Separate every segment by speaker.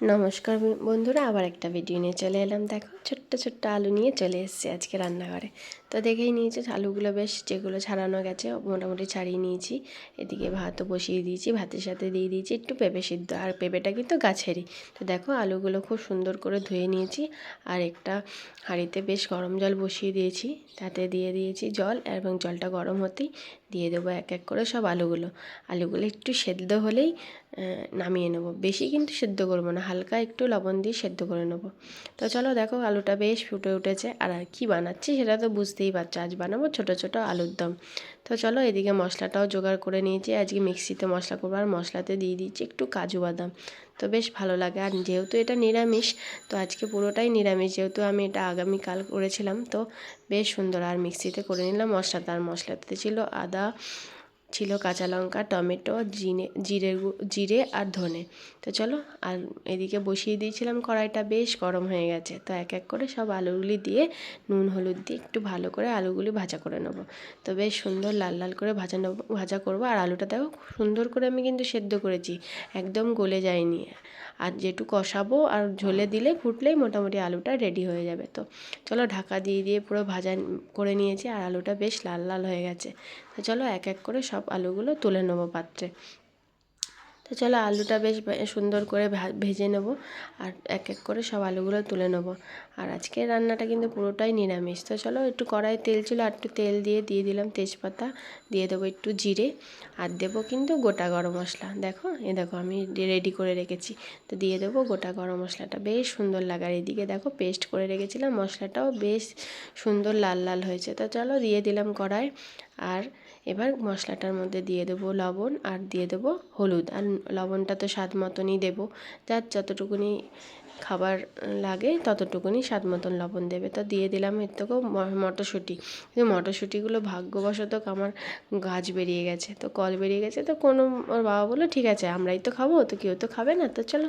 Speaker 1: নমস্কার বন্ধুরা, আবার একটা ভিডিও নিয়ে চলে এলাম। দেখো, ছোট্ট ছোট্ট আলু নিয়ে চলে এসেছি আজকে রান্নাঘরে। তো দেখেই নিয়েছি, আলুগুলো বেশ যেগুলো ছাড়ানো গেছে মোটামুটি ছাড়িয়ে নিয়েছি। এদিকে ভাতও বসিয়ে দিয়েছি, ভাতের সাথে দিয়ে দিয়েছি একটু পেঁপে সিদ্ধ। আর পেঁপেটা কিন্তু গাছেরই। তো দেখো, আলুগুলো খুব সুন্দর করে ধুয়ে নিয়েছি, আর একটা হাঁড়িতে বেশ গরম জল বসিয়ে দিয়েছি। তাতে দিয়ে দিয়েছি জল, এবং জলটা গরম হতেই দিয়ে দেবো এক এক করে সব আলুগুলো। আলুগুলো একটু সেদ্ধ হলেই নামিয়ে নেব। বেশি কিন্তু সেদ্ধ করব না, হালকা একটু লবণ দিয়ে সেদ্ধ করে নেব। তো চলো দেখো আলুটা বেশ ফুটে উঠেছে। আর আর কী বানাচ্ছি সেটা তো বুঝতেই পারছ, আজ বানাবো ছোটো ছোটো আলুর দম। তো চলো এদিকে মশলাটাও জোগাড় করে নিয়েছি। আজকে মিক্সিতে মশলা করব আর মশলাতে দিয়ে দিচ্ছি একটু কাজু বাদাম। তো বেশ ভালো লাগে। আর যেহেতু এটা নিরামিষ, তো আজকে পুরোটাই নিরামিষ। যেহেতু আমি এটা আগামীকাল করেছিলাম, তো বেশ সুন্দর। আর মিক্সিতে করে নিলাম। মশলা তার মশলাতে ছিল আদা ছিল কাঁচা লঙ্কা, টমেটো, জিনে, জিরে জিরে আর ধনে। তো চলো, আর এদিকে বসিয়ে দিয়েছিলাম কড়াইটা, বেশ গরম হয়ে গেছে। তো এক এক করে সব আলুগুলি দিয়ে নুন, হলুদ দিয়ে একটু ভালো করে আলুগুলি ভাজা করে নেব। তো বেশ সুন্দর লাল লাল করে ভাজা নেব, ভাজা করব। আর আলুটা দেখো সুন্দর করে আমি কিন্তু সেদ্ধ করেছি, একদম গলে যায়নি। আর যেটু কষাবো আর ঝোলে দিলে ফুটলেই মোটামুটি আলুটা রেডি হয়ে যাবে। তো চলো, ঢাকা দিয়ে দিয়ে পুরো ভাজা করে নিয়েছি। আর আলুটা বেশ লাল লাল হয়ে গেছে। তো চলো, এক এক করে সব আলুগুলো তুলে নেব পাত্রে। তো চলো আলুটা বেশ সুন্দর করে ভেজে নেব আর এক এক করে সব আলুগুলো তুলে নেব। আর আজকে রান্নাটা কিন্তু পুরোটাই নিরামিষ। তো চলো একটু কড়াই তেল ছিল আর একটু তেল দিয়ে দিয়ে দিলাম তেজপাতা, দিয়ে দেবো একটু জিরে আর দেবো কিন্তু গোটা গরম মশলা। দেখো, এ দেখো আমি রেডি করে রেখেছি। তো দিয়ে দেবো গোটা গরম মশলাটা। বেশ সুন্দর লাগার এদিকে দেখো পেস্ট করে রেখেছিলাম। মশলাটাও বেশ সুন্দর লাল লাল হয়েছে। তো চলো দিয়ে দিলাম কড়াই আর এবার মশলাটার মধ্যে দিয়ে দেবো লবণ আর দিয়ে দেবো হলুদ। আর লবণটা তো স্বাদ মতনই দেবো। যার যতটুকুনি খাবার লাগে ততটুকুনি স্বাদ মতন লবণ দেবে। তো দিয়ে দিলাম এর থেকেও মটরশুঁটি। কিন্তু মটরশুঁটিগুলো ভাগ্যবশত আমার গাছ বেরিয়ে গেছে। তো কল বেরিয়ে গেছে। তো কোনো ওর বাবা বলল, ঠিক আছে, আমরাই তো খাব, তো কেউ তো খাবে না। তো চলো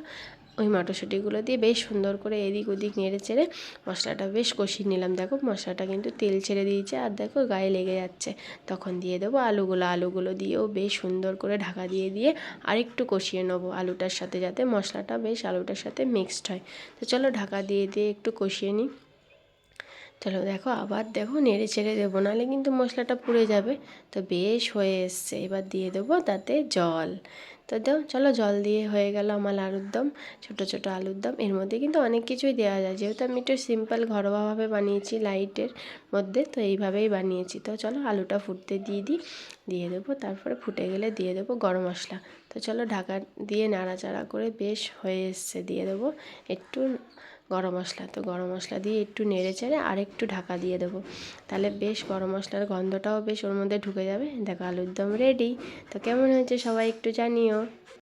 Speaker 1: ওই মটরশুঁটিগুলো দিয়ে বেশ সুন্দর করে এদিক ওদিক নেড়ে চেড়ে মশলাটা বেশ কষিয়ে নিলাম। দেখো মশলাটা কিন্তু তেল ছেড়ে দিয়েছে আর দেখো গায়ে লেগে যাচ্ছে। তখন দিয়ে দেবো আলুগুলো। আলুগুলো দিয়েও বেশ সুন্দর করে ঢাকা দিয়ে দিয়ে আরেকটু কষিয়ে নেব আলুটার সাথে যাতে মশলাটা বেশ আলুটার সাথে মিক্সড হয়। তো চলো ঢাকা দিয়ে দিয়ে একটু কষিয়ে নিই। চলো দেখো আবার দেখো নেড়ে ছেড়ে দেবো, নাহলে কিন্তু মশলাটা পুড়ে যাবে। তো বেশ হয়ে এসছে। এবার দিয়ে দেবো তাতে জল। তো দাও, চলো জল দিয়ে হয়ে গেল আমার আলুর দম, ছোটো ছোটো আলুর দম। এর মধ্যে কিন্তু অনেক কিছুই দেওয়া যায়। যেহেতু আমি একটু সিম্পল ঘরোয়াভাবে বানিয়েছি লাইটের মধ্যে, তো এইভাবেই বানিয়েছি। তো চলো আলুটা ফুটতে দিয়ে দিই, দিয়ে দেবো। তারপরে ফুটে গেলে দিয়ে দেবো গরম মশলা। তো চলো ঢাকা দিয়ে নাড়াচাড়া করে বেশ হয়ে এসছে, দিয়ে দেবো একটু গরম মশলা। তো গরম মশলা দিয়ে একটু নেড়ে চেড়ে আর একটু ঢাকা দিয়ে দেবো। তাহলে বেশ গরম মশলার গন্ধটাও বেশ ওর মধ্যে ঢুকে যাবে। দেখো আলুর দম রেডি তো কেমন হয়েছে সবাই একটু জানিও।